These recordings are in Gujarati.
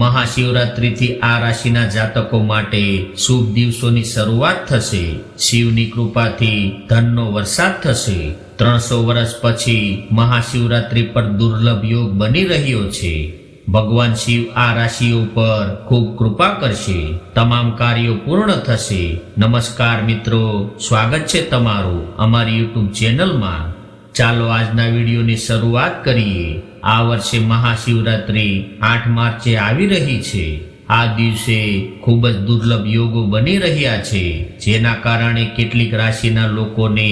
મહાશિવરાત્રિથી આ રાશિના જાતકો માટે શુભ દિવસોની શરૂઆત થશે. શિવની કૃપાથી ધનનો વરસાદ થશે. ત્રણસો વર્ષ પછી મહાશિવરાત્રિ પર દુર્લભ યોગ બની રહ્યો છે. ભગવાન શિવ આ રાશિઓ પર ખૂબ કૃપા કરશે. તમામ કાર્યો પૂર્ણ થશે. નમસ્કાર મિત્રો, સ્વાગત છે તમારું અમારી યુટ્યુબ ચેનલમાં. ચાલો આજના વિડીયોની શરૂઆત કરીએ. આ વર્ષે મહાશિવરાત્રિ આઠ માર્ચે આવી રહી છે. આ દિવસે ખૂબ જ દુર્લભ યોગો બની રહ્યા છે, જેના કારણે કેટલીક રાશિના લોકોને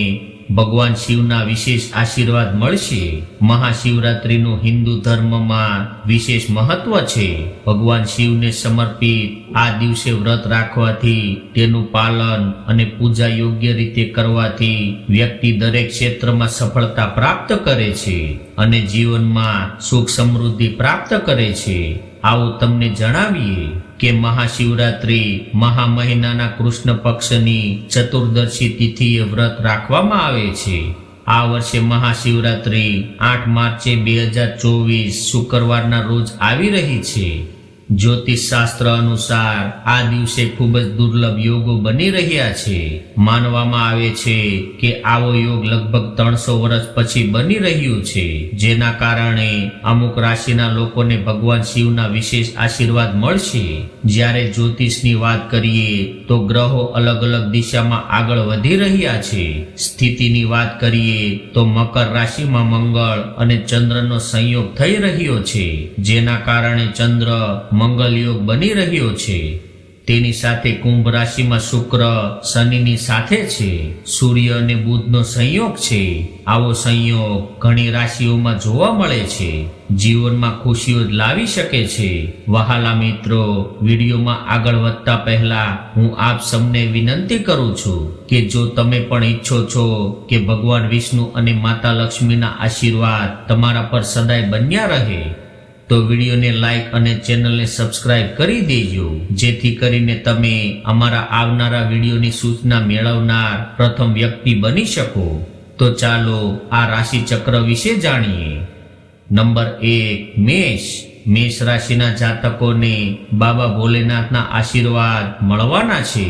ભગવાન શિવના વિશેષ આશીર્વાદ મળશે. મહાશિવરાત્રિનું હિન્દુ ધર્મમાં વિશેષ મહત્વ છે. ભગવાન શિવને સમર્પિત આ દિવસે વ્રત રાખવાથી તેનું પાલન અને પૂજા યોગ્ય રીતે કરવાથી વ્યક્તિ દરેક ક્ષેત્રમાં સફળતા પ્રાપ્ત કરે છે અને જીવનમાં સુખ સમૃદ્ધિ પ્રાપ્ત કરે છે. આવું તમને જણાવીએ કે મહાશિવરાત્રિ મહા મહિનાના કૃષ્ણ પક્ષની ચતુર્દશી તિથિએ વ્રત રાખવામાં આવે છે. આ વર્ષે મહાશિવરાત્રિ આઠ માર્ચે બે હજાર ચોવીસ શુક્રવારના રોજ આવી રહી છે. જ્યોતિષ શાસ્ત્ર અનુસાર આ દિવસે ખૂબ જ દુર્લભ યોગો બની રહ્યા છે. માનવામાં આવે છે કે આવો યોગ લગભગ ત્રણસો વર્ષ પછી બની રહ્યું છે, જેના કારણે અમુક રાશિના લોકોને ભગવાન શિવના વિશેષ આશીર્વાદ મળશે. જ્યારે જ્યોતિષની વાત કરીએ, તો ગ્રહો અલગ અલગ દિશામાં આગળ વધી રહ્યા છે. સ્થિતિની વાત કરીએ, તો મકર રાશિમાં મંગળ અને ચંદ્રનો સંયોગ થઈ રહ્યો છે, જેના કારણે ચંદ્ર મંગલ યોગ બની રહ્યો છે. તેની સાથે કુંભ રાશિમાં શુક્ર શનિની સાથે છે. સૂર્ય અને બુધનો સંયોગ છે. આવો સંયોગ ઘણી રાશિઓમાં જોવા મળે છે. જીવનમાં ખુશીઓ લાવી શકે છે. વહાલા મિત્રો, વિડીયોમાં આગળ વધતા પહેલા હું આપ સૌને વિનંતી કરું છું કે જો તમે પણ ઈચ્છો છો કે ભગવાન વિષ્ણુ અને માતા લક્ષ્મીના આશીર્વાદ તમારા પર સદાય બન્યા રહે તો વિડીયોને લાઈક અને ચેનલને સબસ્ક્રાઇબ કરી દેજો. જેથી કરીને તમે અમારા આવનારા વિડીયોની સૂચના મેળવનાર પ્રથમ વ્યક્તિ બની શકો. તો ચાલો આ રાશિ ચક્ર વિશે જાણીએ. નંબર એક, મેષ. મેષ રાશિના જાતકોને બાબા ભોલેનાથના આશીર્વાદ મળવાના છે.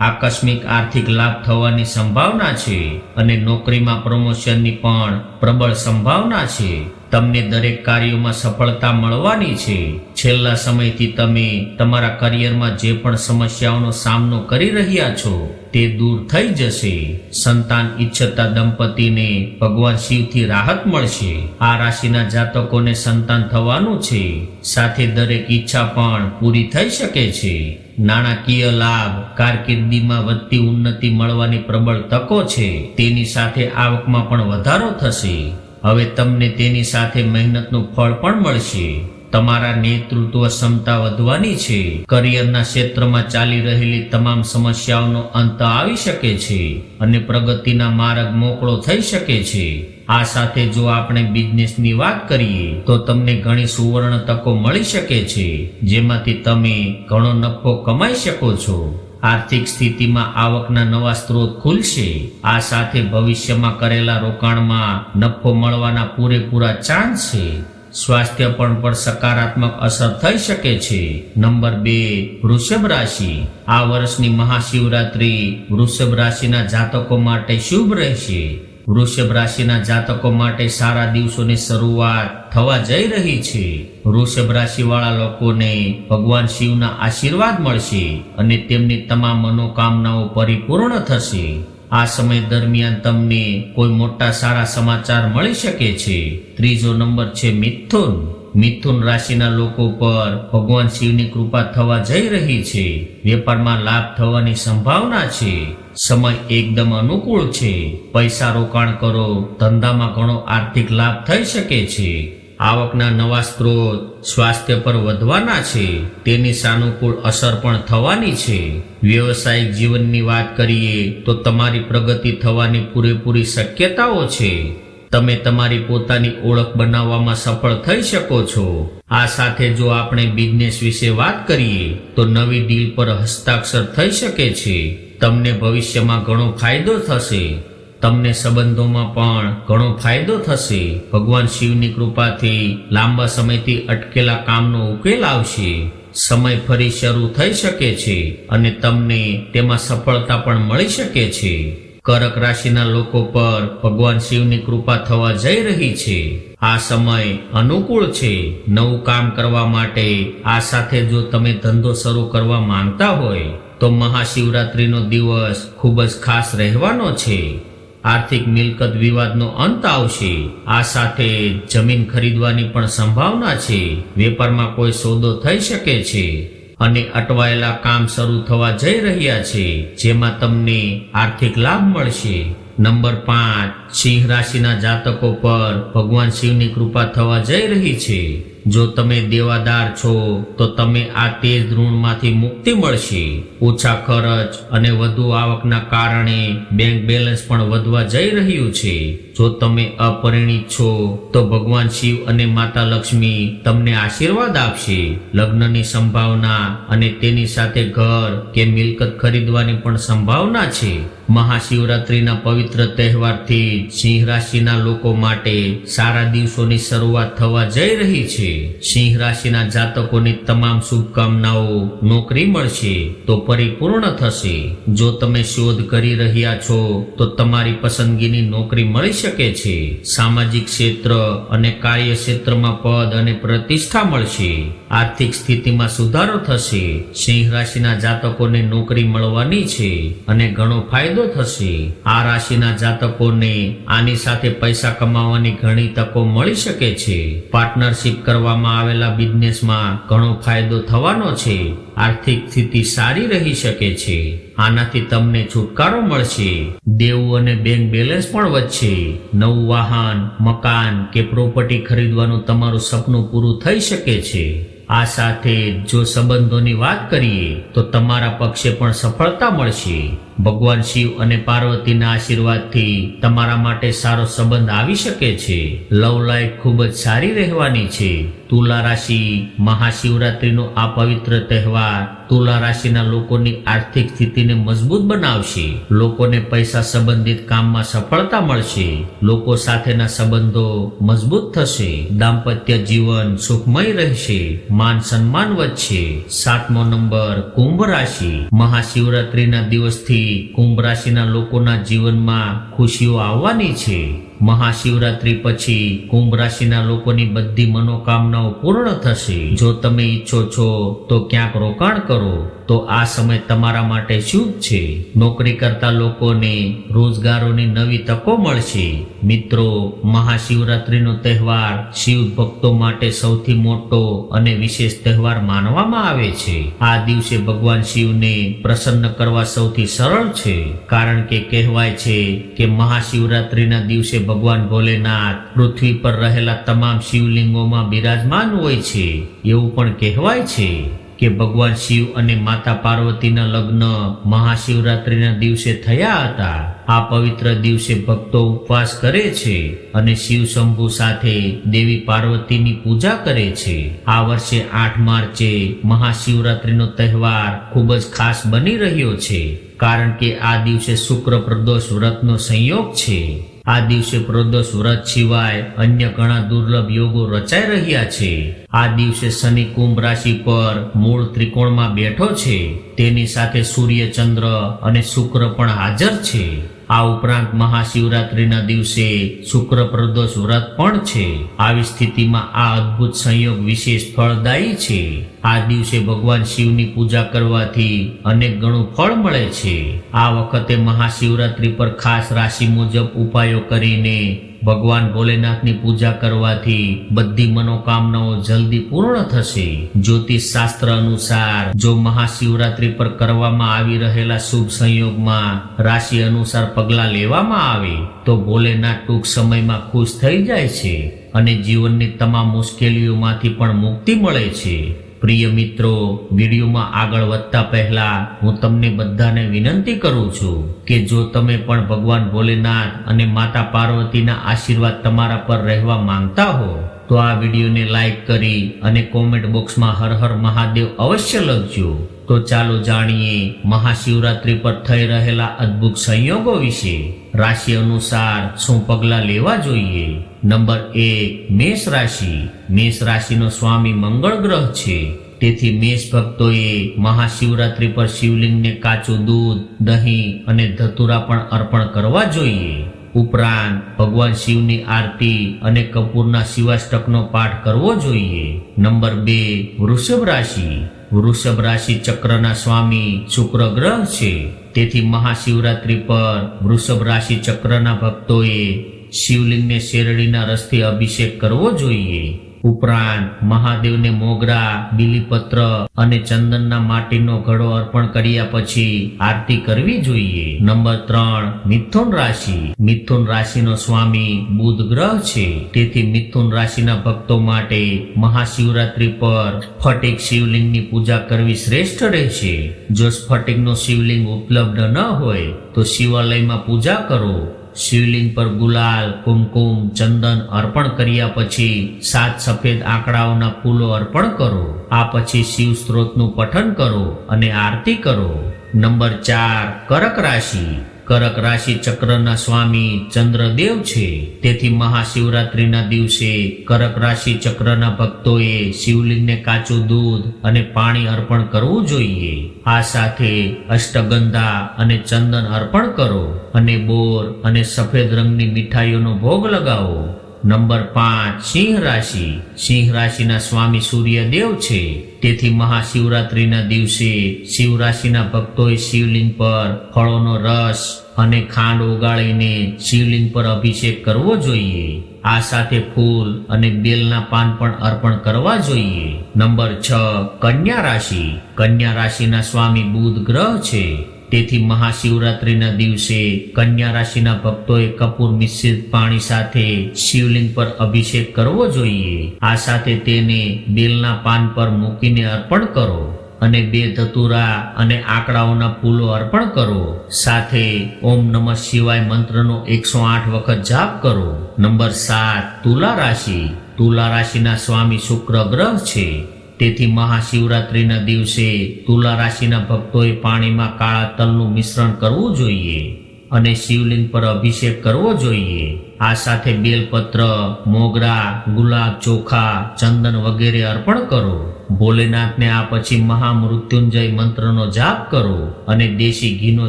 આકસ્મિક આર્થિક લાભ થવાની સંભાવના છે અને નોકરીમાં પ્રમોશનની પણ પ્રબળ સંભાવના છે. તમને દરેક કાર્યોમાં સફળતા મળવાની છે. છેલ્લા સમયથી તમે તમારા કરિયરમાં જે પણ સમસ્યાઓનો સામનો કરી રહ્યા છો, તે દૂર થઈ જશે. સંતાન ઈચ્છતા દંપતીને ભગવાન શિવથી રાહત મળશે. આ રાશિના જાતકોને સંતાન થવાનું છે. સાથે દરેક ઈચ્છા પણ પૂરી થઈ શકે છે. નાણાકીય લાભ કારકિર્દીમાં વધતી ઉન્નતિ મળવાની પ્રબળ તકો છે. તેની સાથે આવકમાં પણ વધારો થશે. હવે તમને તેની સાથે મહેનતનું ફળ પણ મળશે. તમારા નેતૃત્વ ક્ષમતા વધવાની છે. કરિયરના ક્ષેત્રમાં ચાલી રહેલી તમામ સમસ્યાઓનો અંત આવી શકે છે અને પ્રગતિના માર્ગ મોકળો થઈ શકે છે. આ સાથે જો આપણે બિઝનેસની વાત કરીએ, તો તમને ઘણી સુવર્ણ તકો મળી શકે છે, જેમાંથી તમે ઘણો નફો કમાઈ શકો છો. આર્થિક સ્થિતિમાં આવકના નવા સ્ત્રોત ખુલશે. આ સાથે ભવિષ્યમાં કરેલા રોકાણમાં નફો મળવાના પૂરેપૂરા ચાન્સ છે. સ્વાસ્થ્ય પણ પર સકારાત્મક અસર થઈ શકે છે. નંબર બે, વૃષભ રાશિ. આ વર્ષની મહાશિવરાત્રિ વૃષભ રાશિના જાતકો માટે શુભ રહેશે. વૃષભ રાશિના જાતકો માટે સારા દિવસોની શરૂઆત થવા જઈ રહી છે. વૃષભ રાશિવાળા લોકોને ભગવાન શિવના આશીર્વાદ મળશે અને તેમની તમામ મનોકામનાઓ પરિપૂર્ણ થશે. આ સમય દરમિયાન તમને કોઈ મોટા સારા સમાચાર મળી શકે છે. ત્રીજો નંબર છે મિથુન. મિથુન રાશિના લોકો પર ભગવાન શિવની કૃપા થવા જઈ રહી છે. વેપારમાં લાભ થવાની સંભાવના છે. સમય એકદમ અનુકૂળ છે. પૈસા રોકાણ કરો, ધંધામાં ઘણો આર્થિક લાભ થઈ શકે છે. આવકના નવા સ્ત્રોત સ્વાસ્થ્ય પર વધવાના છે. તેની સાનુકૂળ અસર પણ થવાની છે. વ્યવસાયિક જીવનની વાત કરીએ તો તમારી પ્રગતિ થવાની પૂરેપૂરી શક્યતાઓ છે. તમે તમારી પોતાની ઓળખ બનાવવામાં સફળ થઈ શકો છો. આ સાથે જો આપણે બિઝનેસ વિશે વાત કરીએ, તો નવી ડીલ પર હસ્તાક્ષર થઈ શકે છે. તમને ભવિષ્યમાં ઘણો ફાયદો થશે. તમને સંબંધોમાં પણ ઘણો ફાયદો થશે. ભગવાન શિવની કૃપાથી લાંબા સમયથી અટકેલા કામનો ઉકેલ આવશે. સમય ફરી શરૂ થઈ શકે છે અને તમને તેમાં સફળતા પણ મળી શકે છે. કરક રાશિના લોકો પર ભગવાન શિવની કૃપા થવા જઈ રહી છે. આ સમય અનુકૂળ છે. નવું કામ કરવા માટે આ સાથે જો તમે ધંધો શરૂ કરવા માંગતા હોય, તો મહાશિવરાત્રિનો દિવસ ખૂબ જ ખાસ રહેવાનો છે. આર્થિક મિલકત વિવાદનો અંત આવશે. આ સાથે જમીન ખરીદવાની પણ સંભાવના છે. વેપારમાં કોઈ સોદો થઈ શકે છે. અને અટવાયેલા કામ શરૂ થવા જઈ રહ્યા છે, જેમાં તમને આર્થિક લાભ મળશે. નંબર પાંચ, સિંહ રાશિના જાતકો પર ભગવાન શિવની કૃપા થવા જઈ રહી છે. જો તમે દેવાદાર છો, તો તમે આ તેજ ઋણમાંથી મુક્તિ મળશે. ઓછા ખર્ચ અને વધુ આવકના કારણે બેંક બેલેન્સ પણ વધવા જઈ રહ્યું છે. જો તમે અપરિણિત છો, તો ભગવાન શિવ અને માતા લક્ષ્મી તમને આશીર્વાદ આપશે. લગ્નની સંભાવના અને તેની સાથે ઘર કે મિલકત ખરીદવાની પણ સંભાવના છે. મહાશિવરાત્રિના પવિત્ર તહેવારથી સિંહ રાશિના લોકો માટે સારા દિવસોની શરૂઆત થવા જઈ રહી છે. સિંહ રાશિના જાતકોની તમામ શુભકામનાઓ નોકરી મળશે તો પરિપૂર્ણ થશે. જો તમે શોધ કરી રહ્યા છો, તો તમારી પસંદગીની નોકરી મળી શકે છે. સામાજિક ક્ષેત્ર અને કાર્ય ક્ષેત્રમાં પદ અને પ્રતિષ્ઠા મળશે. આર્થિક સ્થિતિમાં સુધારો થશે. સિંહ રાશિના જાતકોને નોકરી મળવાની છે અને ઘણો ફાયદો થશે. આ રાશિના જાતકોને આની સાથે પૈસા કમાવાની ઘણી તકો મળી શકે છે. પાર્ટનરશિપ કરવામાં આવેલા બિઝનેસમાં ઘણો ફાયદો થવાનો છે. આર્થિક સ્થિતિ સારી રહી શકે છે. આનાથી તમને છુટકારો મળશે. દેવું અને બેંક બેલેન્સ પણ વધશે. નવું વાહન, મકાન કે પ્રોપર્ટી ખરીદવાનું તમારું સપનું પૂરું થઈ શકે છે. આ સાથે જો સંબંધોની વાત કરીએ, તો તમારા પક્ષે પણ સફળતા મળશે. ભગવાન શિવ અને પાર્વતીના આશીર્વાદથી તમારા માટે સારો સંબંધ આવી શકે છે. લવ લાઈફ ખૂબ જ સારી રહેવાની છે. તુલા રાશિ મહાશિવરાત્રિનો આ પવિત્ર તહેવાર તુલા રાશિના લોકોની આર્થિક સ્થિતિને મજબૂત બનાવશે. લોકોને પૈસા સંબંધિત કામમાં સફળતા મળશે. લોકો સાથેના સંબંધો મજબૂત થશે. દાંપત્ય જીવન સુખમય રહેશે. માન સન્માન વધશે. સાતમો નંબર કુંભ રાશિ મહાશિવરાત્રિના દિવસથી કુંભ રાશિના લોકોના જીવનમાં ખુશીઓ આવવાની છે. મહાશિવરાત્રી પછી કુંભ રાશિના લોકોની બધી મનોકામનાઓ પૂર્ણ થશે. જો તમે ઈચ્છો છો તો ક્યાંક રોકાણ કરો, તો આ સમય તમારા માટે શુભ છે. નોકરી કરતા લોકોને રોજગારોની નવી તકો મળશે. મિત્રો, મહાશિવરાત્રીનો તહેવાર શિવ ભક્તો માટે સૌથી મોટો અને વિશેષ તહેવાર માનવામાં આવે છે. આ દિવસે ભગવાન શિવને પ્રસન્ન કરવા સૌથી સરળ છે. કારણ કે કહેવાય છે કે મહાશિવરાત્રીના દિવસે ભગવાન ભોલેનાથ પૃથ્વી પર રહેલા તમામ શિવલિંગોમાં બિરાજમાન હોય છે. એવું પણ કહેવાય છે. કે ભગવાન શિવ અને માતા પાર્વતીના લગ્ન મહાશિવરાત્રિના દિવસે થયા હતા. આ પવિત્ર દિવસે ભક્તો ઉપવાસ કરે છે અને શિવ શંભુ સાથે દેવી પાર્વતીની પૂજા કરે છે. આ વર્ષે આઠ માર્ચે મહાશિવરાત્રિનો તહેવાર ખૂબ જ ખાસ બની રહ્યો છે. કારણ કે આ દિવસે શુક્ર પ્રદોષ વ્રતનો સંયોગ છે. આ દિવસે પ્રદોષ વ્રત સિવાય અન્ય ઘણા દુર્લભ યોગો રચાઈ રહ્યા છે. આ દિવસે શનિ કુંભ રાશિ પર મૂળ ત્રિકોણમાં બેઠો છે. તેની સાથે સૂર્ય ચંદ્ર અને શુક્ર પણ હાજર છે. આ ઉપરાંત મહાશિવરાત્રિના દિવસે શુક્ર પ્રદોષ વ્રત પણ છે. આવી સ્થિતિમાં આ અદ્ભુત સંયોગ વિશેષ ફળદાયી છે. આ દિવસે ભગવાન શિવની પૂજા કરવાથી અનેક ગણું ફળ મળે છે. આ વખતે મહાશિવરાત્રિ પર ખાસ રાશિ મુજબ ઉપાયો કરીને ભગવાન ભોલેનાથની પૂજા કરવાથી બધી મનોકામનાઓ જલ્દી પૂર્ણ થશે. જ્યોતિષ શાસ્ત્ર અનુસાર જો મહાશિવરાત્રિ પર કરવામાં આવી રહેલા શુભ સંયોગમાં રાશિ અનુસાર પગલાં લેવામાં આવે, તો ભોલેનાથ ટૂંક સમયમાં ખુશ થઈ જાય છે અને જીવનની તમામ મુશ્કેલીઓમાંથી પણ મુક્તિ મળે છે. પ્રિય મિત્રો, વિડીયોમાં આગળ વધતા પહેલા હું તમને બધાને વિનંતી કરું છું કે જો તમે પણ ભગવાન ભોલેનાથ અને માતા પાર્વતીના આશીર્વાદ તમારા પર રહેવા માંગતા હો, તો આ વિડીયોને લાઈક કરી અને કોમેન્ટ બોક્સમાં હર હર મહાદેવ અવશ્ય લખજો. તો ચાલો જાણીએ, મહાશિવરાત્રિ પર થઈ રહેલા અદ્ભુત સંયોગો વિશે. રાશિ અનુસાર શું પગલાં લેવા જોઈએ? નંબર એક મેષ રાશિ. મેષ રાશિનો સ્વામી મંગળ ગ્રહ છે. તેથી મેષ ભક્તોએ મહાશિવરાત્રિ પર શિવલિંગને કાચું દૂધ, દહીં અને ધતુરા પણ અર્પણ કરવા જોઈએ. ઉપરાંત, ભગવાન શિવની આરતી અને કપૂરના શિવાષ્ટકનો પાઠ કરવો જોઈએ. નંબર બે, વૃષભ રાશિ. વૃષભ રાશિ ચક્રના સ્વામી શુક્ર ગ્રહ છે. તેથી મહાશિવરાત્રિ પર વૃષભ રાશિ ચક્રના ભક્તોએ શિવલિંગને શેરડીના રસથી અભિષેક કરવો જોઈએ. ઉપરાંત મહાદેવને મોગરા, બીલીપત્ર અને ચંદનના માટીનો ઘડો અર્પણ કર્યા પછી આરતી કરવી જોઈએ. નંબર ત્રણ, મિથુન રાશિ. મિથુન રાશિનો સ્વામી બુધ ગ્રહ છે. તેથી મિથુન રાશિના ભક્તો માટે મહાશિવરાત્રિ પર ફટિક શિવલિંગની પૂજા કરવી શ્રેષ્ઠ રહેશે. જો સ્ફટિકનું શિવલિંગ ઉપલબ્ધ ન હોય, તો શિવાલયમાં પૂજા કરો. શિવલિંગ પર ગુલાલ, કુમકુમ, ચંદન અર્પણ કર્યા પછી સાત સફેદ આંકડાઓના ફૂલો અર્પણ કરો. આ પછી શિવ સ્ત્રોતનું પઠન કરો અને આરતી કરો. નંબર ચાર, કરક રાશિ. કરક રાશિ ચક્રના સ્વામી ચંદ્રદેવ છે. તેથી મહાશિવરાત્રિના દિવસે કરક રાશિ ચક્રના ભક્તોએ શિવલિંગને કાચું દૂધ અને પાણી અર્પણ કરવું જોઈએ. આ સાથે અષ્ટગંધા અને ચંદન અર્પણ કરો અને બોર અને સફેદ રંગની મીઠાઈઓનો ભોગ લગાવો. નંબર પાંચ સિંહ રાશિ. સિંહ રાશિના સ્વામી સૂર્યદેવ છે. તેથી મહાશિવરાત્રિના દિવસે શિવરાશિના ભક્તોએ શિવલિંગ પર ફળોનો રસ અને ખાંડ ઓગાળીને શિવલિંગ પર અભિષેક કરવો જોઈએ. આ સાથે ફૂલ અને બેલના પાન પણ અર્પણ કરવા જોઈએ. નંબર છ, કન્યા રાશિ. કન્યા રાશિના સ્વામી બુધ ગ્રહ છે. તેથી મહાશિવરાત્રિના દિવસે કન્યા રાશિના ભક્તોએ કપૂર મિશ્રિત પાણી સાથે શિવલિંગ પર અભિષેક કરવો જોઈએ. આ સાથે તેને બેલના પાન પર મૂકીને અર્પણ કરો અને બે ધતુરા અને આંકડાઓના ફૂલો અર્પણ કરો. સાથે ઓમ નમઃ શિવાય મંત્રનો એકસો આઠ વખત જાપ કરો. નંબર સાત, તુલા રાશિ. તુલા રાશિના સ્વામી શુક્ર ગ્રહ છે. તેથી મહાશિવરાત્રિના દિવસે તુલા રાશિના ભક્તોએ પાણીમાં કાળા તલનું મિશ્રણ કરવું જોઈએ અને શિવલિંગ પર અભિષેક કરવો જોઈએ. આ સાથે બેલપત્ર, મોગરા, ગુલાબ ચોખા, ચંદન વગેરે અર્પણ કરો. ભોલેનાથને આ પછી મહામૃત્યુંજય મંત્રનો જાપ કરો અને દેશી ઘીનો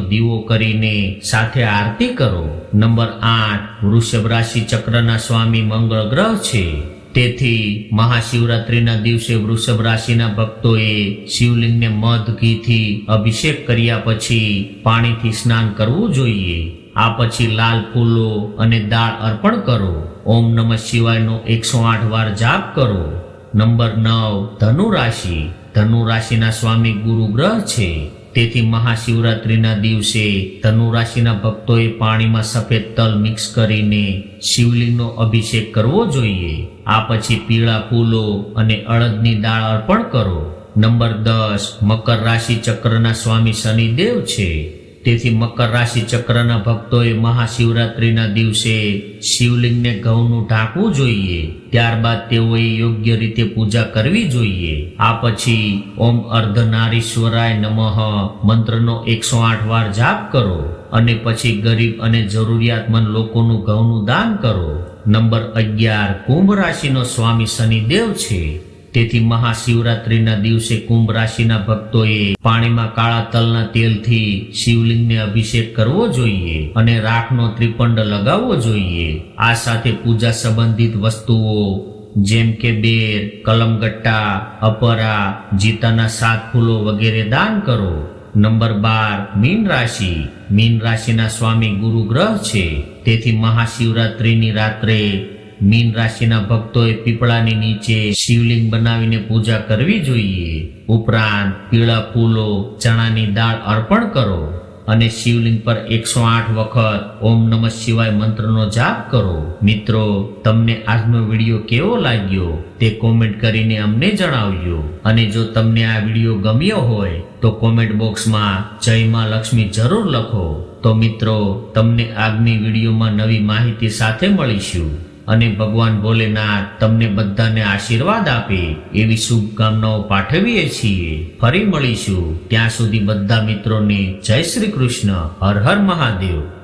દીવો કરીને સાથે આરતી કરો. નંબર આઠ, વૃષભ રાશિ ચક્રના સ્વામી મંગળ ગ્રહ છે. તેથી મહાશિવરાત્રિના દિવસે વૃષભ રાશિના ભક્તોએ શિવલિંગને મધ, ઘીથી અભિષેક કર્યા પછી પાણીથી સ્નાન કરવું જોઈએ. આ પછી લાલ ફૂલો અને દાળ અર્પણ કરો. ઓમ નમઃ શિવાયનો એકસો આઠ વાર જાપ કરો. નંબર નવ ધનુ રાશિ ધનુ રાશિના સ્વામી ગુરુ ગ્રહ છે. તેથી મહાશિવરાત્રિના દિવસે ધનુ રાશિના ભક્તોએ પાણીમાં સફેદ તલ મિક્સ કરીને શિવલિંગનો અભિષેક કરવો જોઈએ. આ પછી પીળા ફૂલો અને અડદની દાળ અર્પણ કરો. નંબર દસ, મકર રાશિ ચક્રના સ્વામી શનિદેવ છે. તેથી મકર રાશિ ચક્રના ભક્તોએ મહાશિવરાત્રિના દિવસે શિવલિંગને ઘઉંનું ઢાંકવું જોઈએ. ત્યારબાદ તેઓએ યોગ્ય રીતે પૂજા કરવી જોઈએ. આ પછી ઓમ અર્ધનારીશ્વરાય નમઃ મંત્રનો એકસો આઠ વાર જાપ કરો અને પછી ગરીબ અને જરૂરિયાતમંદ લોકોનું ઘઉંનું દાન કરો. નંબર અગિયાર, કુંભ રાશિનો સ્વામી શનિદેવ છે. તેથી મહાશિવરાત્રિના દિવસે કુંભ રાશિના ભક્તોએ પાણીમાં કાળા તલના તેલથી શિવલિંગને અભિષેક કરવો જોઈએ અને રાખનો ત્રિપંડ લગાવવો જોઈએ. આ સાથે પૂજા સંબંધિત વસ્તુઓ જેમ કે બેર, કલમગટ્ટા, અપરા, જીતાના સાત ફૂલો વગેરે દાન કરો. નંબર બાર, મીન રાશિ. મીન રાશિના સ્વામી ગુરુ ગ્રહ છે. તેથી મહાશિવરાત્રિની રાત્રે મીન રાશિના ભક્તોએ પીપળાની નીચે શિવલિંગ બનાવીને પૂજા કરવી જોઈએ. ઉપરાંત પીળા ફૂલો, ચણાની દાળ અર્પણ કરો અને શિવલિંગ પર એકસો આઠ વખત ઓમ નમઃ શિવાય મંત્રનો જાપ કરો. મિત્રો, તમને આજનો વીડિયો કેવો લાગ્યો તે કોમેન્ટ કરીને અમને જણાવજો. અને જો તમને આ વીડિયો ગમ્યો હોય તો કોમેન્ટ બોક્સમાં જય માં લક્ષ્મી જરૂર લખો. તો મિત્રો, તમને આગની વિડીયોમાં નવી માહિતી સાથે મળીશું. અને ભગવાન ભોલેનાથ તમને બધાને આશીર્વાદ આપે એવી શુભકામનાઓ પાઠવીએ છીએ. ફરી મળીશું. ત્યાં સુધી બધા મિત્રોને જય શ્રી કૃષ્ણ. હર હર મહાદેવ.